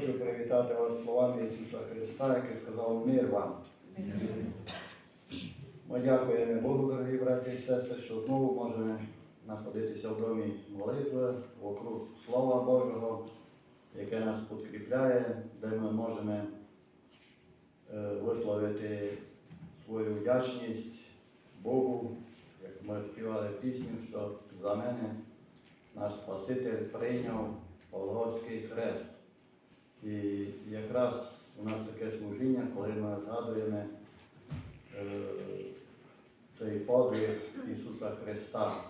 Хочу привітати вас словами Ісуса Христа, який сказав мир вам. Ми дякуємо Богу, дорогі браті і сестри, що знову можемо знаходитися в домі молитви, вокруг Слова Божого, яке нас підкріпляє, де ми можемо е, висловити свою вдячність Богу, як ми співали пісню, що за мене наш Спаситель прийняв Голгофський хрест. І якраз у нас таке служіння, коли ми згадуємо е, цей подвиг Ісуса Христа.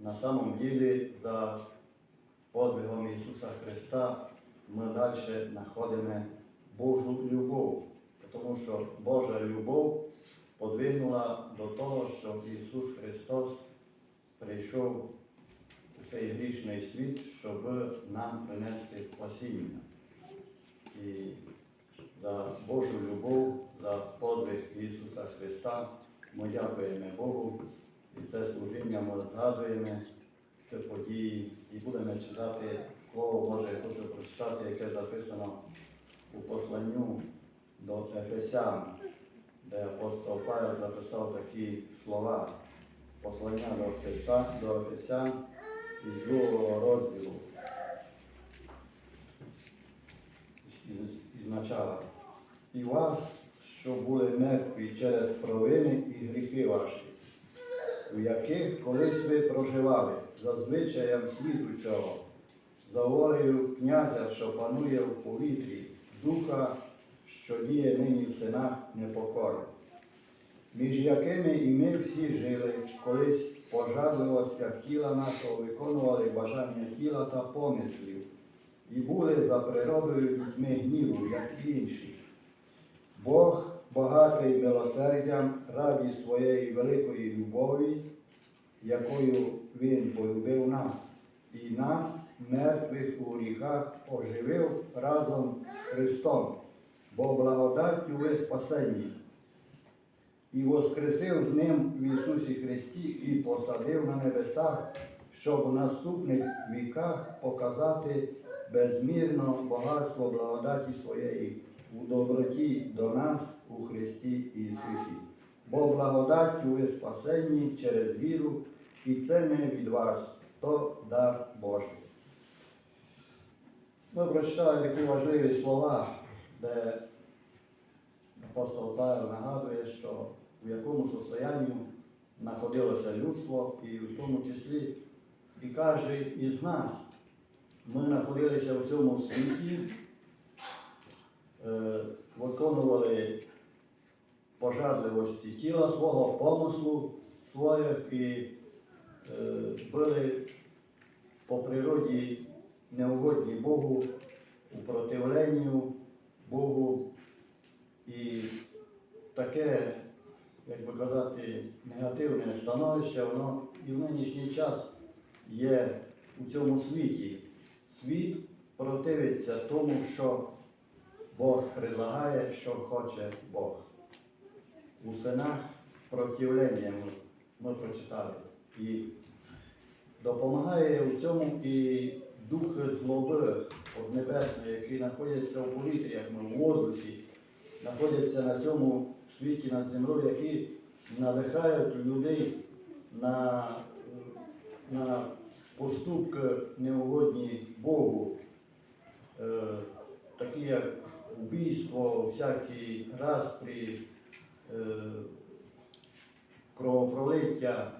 На самом ділі за подвигом Ісуса Христа ми далі знаходимо Божу любов, тому що Божа любов подвигнула до того, щоб Ісус Христос прийшов цей грішний світ, щоб нам принести спасіння. І за Божу любов, за подвиг Ісуса Христа ми дякуємо Богу. І це служіння ми згадуємо ці події і будемо читати Слово Боже, я хочу прочитати, яке записано у посланню до Ефесян, де апостол Павел записав такі слова. Послання до Ефесян, до Ефесян другого розділу. Із, начала. І вас, що були мертві через провини і гріхи ваші, у яких колись ви проживали за звичаєм світу цього, за волею князя, що панує в повітрі, духа, що діє нині в синах непокори, між якими і ми всі жили, колись пожадливостях тіла нашого виконували бажання тіла та помислів, і були за природою дітьми гніву, як і інші. Бог багатий милосердям раді своєї великої любові, якою Він полюбив нас, і нас, мертвих у гріхах, оживив разом з Христом, бо благодаттю ви спасені, і воскресив з Ним в Ісусі Христі і посадив на небесах, щоб у наступних віках показати безмірно багатство благодаті своєї у доброті до нас у Христі Ісусі. Бо благодаттю ви спасені через віру, і це не від вас, то дар Божий. Ми прочитали такі важливі слова, де апостол Павел нагадує, що в якому состоянні знаходилося людство, і в тому числі і каже із нас, ми знаходилися в цьому світі е, виконували пожадливості тіла свого, помислу своїх і е, були по природі неугодні Богу, у противленню Богу. І таке, як би казати, негативне становище, воно і в нинішній час є у цьому світі. Світ противиться тому, що Бог предлагає, що хоче Бог. У синах противлення ми, прочитали. І допомагає у цьому і дух злоби небесної, який знаходиться в повітрі, як ми в воздусі, знаходяться на цьому світі над землею, які надихають людей на, на поступки неугодні Богу. Е, такі як вбійство, всякі распрі, е, кровопролиття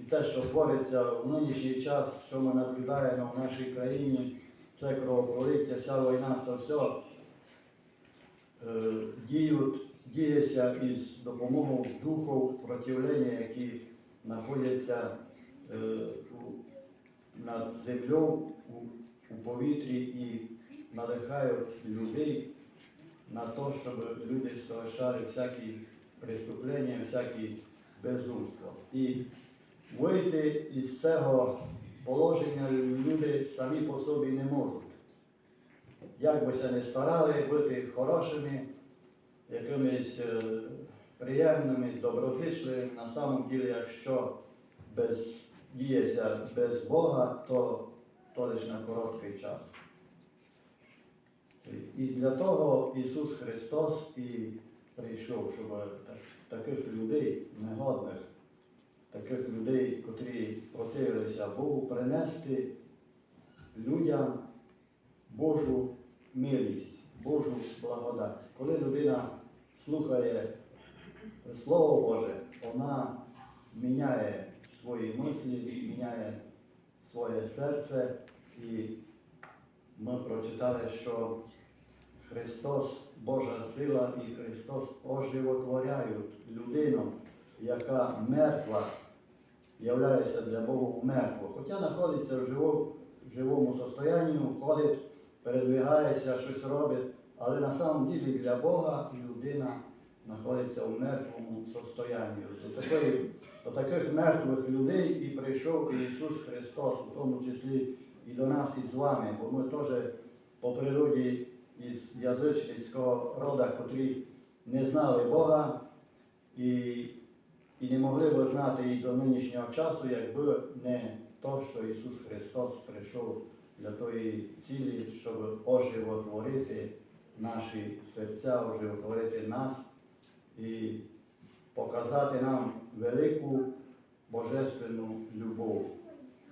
і те, що твориться в нинішній час, що ми наблюдаємо в нашій країні, це кровопролиття, вся війна, це все е, діють, діється із допомогою духів противлення, які знаходяться е, над землею у, у повітрі і надихають людей на те, щоб люди совершали всякі преступлення, всякі безумства. І вийти із цього положення люди самі по собі не можуть. Як би це не старали бути хорошими, якимись е, приємними, доброзичливими, на самом ділі, якщо без, діється без Бога, то, то лише на короткий час. І для того Ісус Христос і прийшов, щоб таких людей негодних, таких людей, котрі противилися Богу, принести людям Божу милість, Божу благодать. Коли людина слухає Слово Боже, вона міняє свої мислі, міняє своє серце. І ми прочитали, що Христос, Божа сила і Христос оживотворяють людину, яка мертва, являється для Бога мертвою. Хоча знаходиться в живому состоянні, ходить, передвигається, щось робить, але на самом ділі для Бога людина знаходиться в мертвому состоянні. До, такої, до таких мертвих людей і прийшов Ісус Христос, у тому числі і до нас, і з вами, бо ми теж по природі із язичницького рода, котрі не знали Бога і, і не могли б знати і до нинішнього часу, якби не то, що Ісус Христос прийшов для тої цілі, щоб оживотворити наші серця, оживотворити нас і показати нам велику божественну любов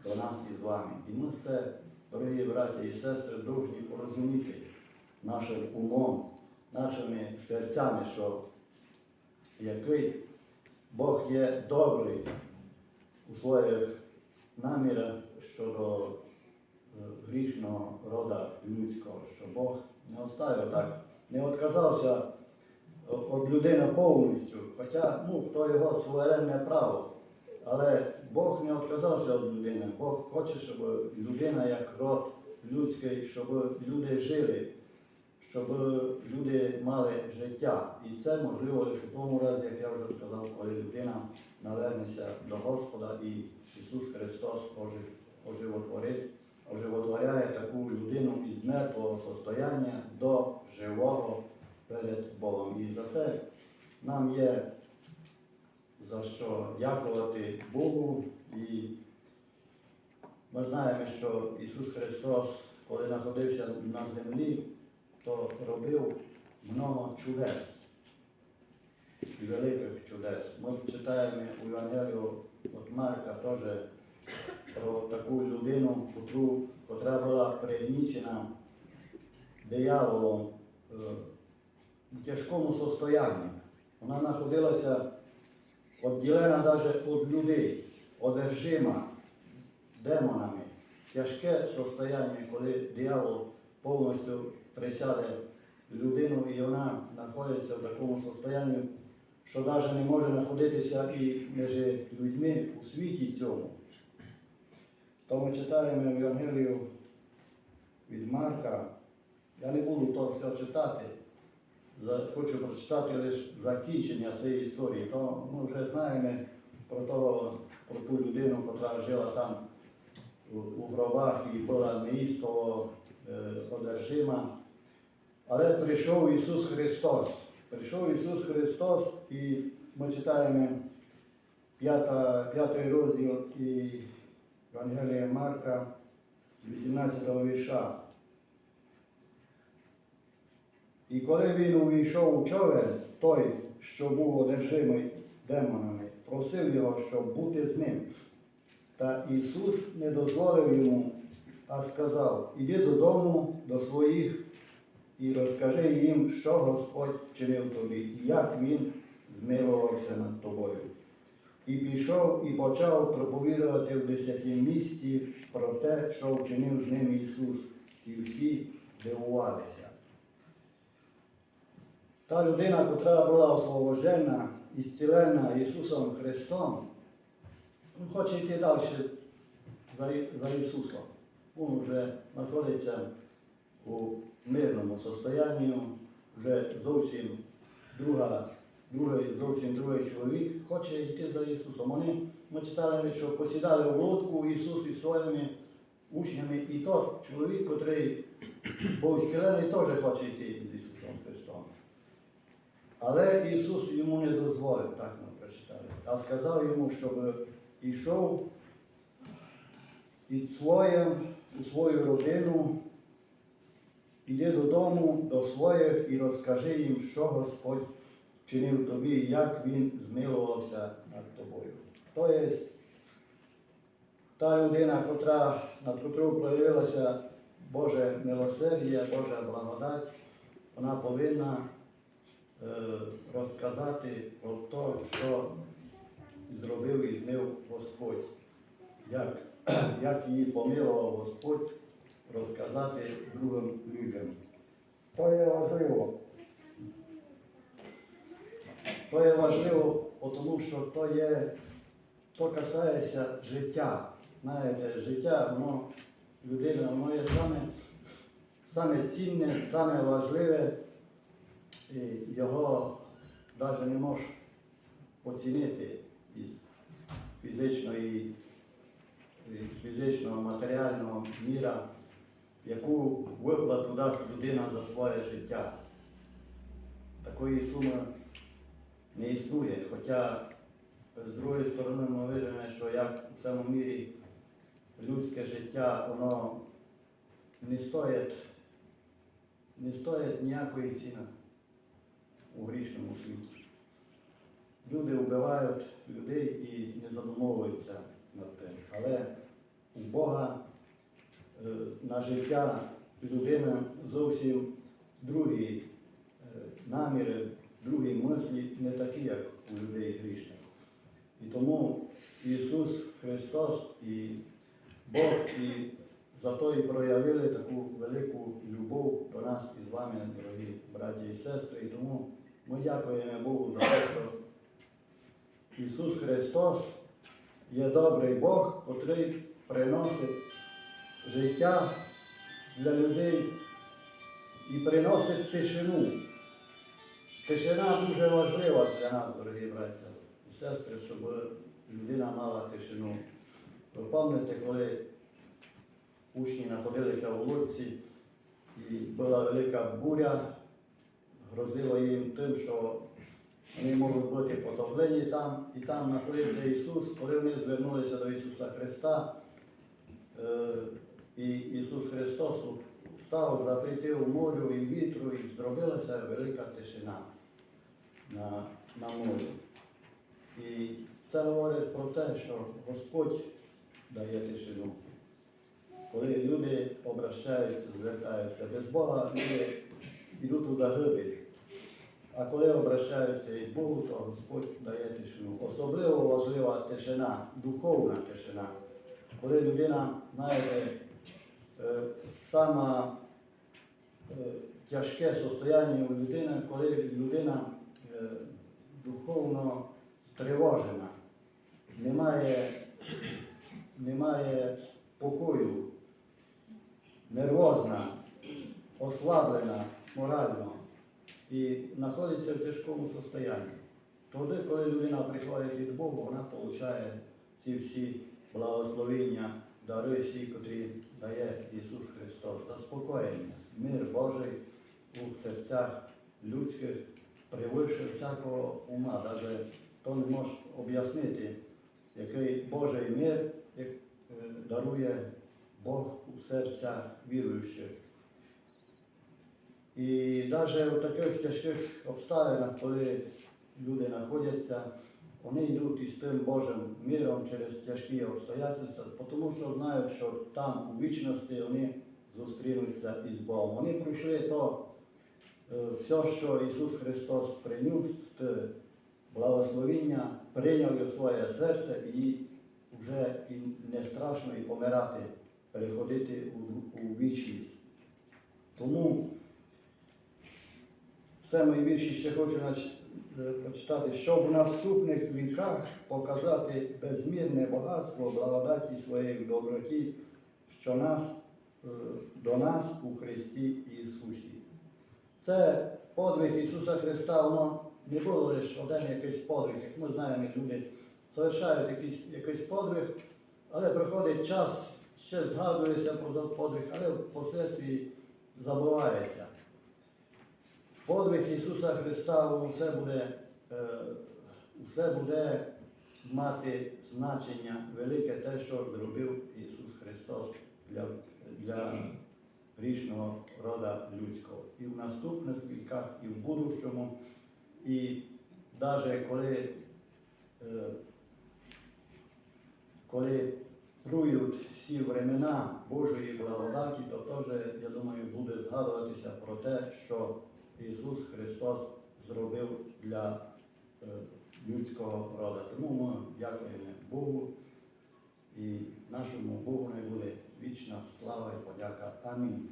до нас і з вами. І ми це, дорогі браті і сестри, повинні порозуміти нашим умом, нашими серцями, що який Бог є добрий у своїх намірах щодо е, грішного рода людського, що Бог не оставив так, не відказався від людини повністю, хоча ну, то його суверенне право. Але Бог не відказався від людини. Бог хоче, щоб людина як род людський, щоб люди жили, щоб люди мали життя. І це можливо лише в тому разі, як я вже сказав, коли людина навернеться до Господа і Ісус Христос ожив- оживотворить, оживотворяє таку людину із мертвого состояння до живого перед Богом. І за це нам є за що дякувати Богу. І ми знаємо, що Ісус Христос, коли знаходився на землі, то робив много чудес великих чудес. Ми читаємо у Євангелію від Марка теж про таку людину, котру, котра була пригнічена дияволом е, в тяжкому состоянні. Вона знаходилася відділена навіть від людей, одержима демонами. Тяжке состояння, коли диявол повністю присяде людину і вона знаходиться в такому состоянні, що навіть не може знаходитися і між людьми у світі цьому. То ми читаємо Євангелію від Марка. Я не буду то все читати. Хочу прочитати лише закінчення цієї історії. То ми вже знаємо про того, про ту людину, яка жила там у, гробах і була неїстово е, одержима. Але прийшов Ісус Христос. Прийшов Ісус Христос, і ми читаємо п'ятий розділ і Евангелія Марка, 18 вірша. І коли він увійшов у човен, той, що був одержимий демонами, просив його, щоб бути з ним. Та Ісус не дозволив йому, а сказав, іди додому до своїх і розкажи їм, що Господь вчинив тобі, і як Він змилувався над тобою. І пішов і почав проповідувати в десятім місті про те, що вчинив з ним Ісус, і всі дивувалися. Та людина, яка була освобождена і зцілена Ісусом Христом, він хоче йти далі за, за Ісусом. Він вже знаходиться у мирному состоянні, вже зовсім друга, другий, зовсім другий чоловік хоче йти за Ісусом. Вони, ми читали, що посідали в лодку Ісус із своїми учнями, і той чоловік, який був зцілений, теж хоче йти з Ісусом Христом. Але Ісус йому не дозволив, так ми прочитали, а сказав йому, щоб йшов і своїм, у свою родину Іди додому до своїх і розкажи їм, що Господь чинив тобі, як Він змилувався над тобою. То є та людина, котра, над котрою проявилося Боже милосердя, Божа благодать, вона повинна е, розказати про те, що зробив і змив Господь, як, як її помилував Господь, розказати другим людям. То є важливо. То є важливо, тому що то є, то касається життя. Знаєте, життя, воно людина, воно є саме, саме цінне, саме важливе, і його навіть не можеш оцінити із фізичної, із фізичного, матеріального міра, яку виплату дасть людина за своє життя. Такої суми не існує. Хоча з другої сторони ми бачимо, що як у цьому мірі людське життя, воно не стоїть, не стоїть ніякої ціни у грішному світі. Люди вбивають людей і не задумовуються над тим. Але у Бога е, на життя людини зовсім другі е, наміри, другі мислі, не такі, як у людей грішних. І тому Ісус Христос і Бог і за то і проявили таку велику любов до нас і з вами, дорогі браті і сестри. І тому ми дякуємо Богу за те, що Ісус Христос є добрий Бог, котрий приносить життя для людей і приносить тишину. Тишина дуже важлива для нас, дорогі браті і сестри, щоб людина мала тишину. Ви пам'ятаєте, коли учні знаходилися у лодці і була велика буря, грозило їм тим, що вони можуть бути потоплені там, і там знаходився Ісус, коли вони звернулися до Ісуса Христа, е, і Ісус Христос встав, запретив морю і вітру, і зробилася велика тишина на, на морі. І це говорить про те, що Господь дає тишину. Коли люди обращаються, звертаються без Бога, люди йдуть у загибель. А коли обращаються із Богу, то Господь дає тишину. Особливо важлива тишина, духовна тишина. Коли людина, знаєте, е, саме е, тяжке состояння у людини, коли людина е, духовно стривожена, немає, немає спокою, нервозна, ослаблена морально. І знаходиться в тяжкому состоянні. Тоді, коли людина приходить від Бога, вона отримує ці всі благословення, дари всі, котрі дає Ісус Христос, заспокоєння, мир Божий у серцях людських превише всякого ума. Навіть то не можеш об'яснити, який Божий мир як, е, дарує Бог у серцях віруючих. І навіть у таких тяжких обставинах, коли люди знаходяться, вони йдуть із тим Божим миром через тяжкі обстоятельства, тому що знають, що там у вічності вони зустрінуться із Богом. Вони пройшли то е, все, що Ісус Христос приніс, благословіння, прийняв у своє серце і вже не страшно і помирати, переходити у, у вічність. Тому це вірші ще хочу прочитати, щоб в наступних віках показати безмірне багатство благодаті своєї доброті, що нас е, до нас у Христі Ісусі. Це подвиг Ісуса Христа, воно не було лише один якийсь подвиг, як ми знаємо, люди совершають якийсь, якийсь подвиг, але приходить час, ще згадується про подвиг, але впоследстві забувається. Подвиг Ісуса Христа усе буде, е, усе буде мати значення велике те, що зробив Ісус Христос для, для грішного рода людського. І в наступних віках, і в будущому. І навіть коли, е, коли трують всі времена Божої благодаті, то теж, я думаю, буде згадуватися про те, що Ісус Христос зробив для е, людського роду. Тому ми дякуємо Богу і нашому Богу не буде вічна слава і подяка. Амінь.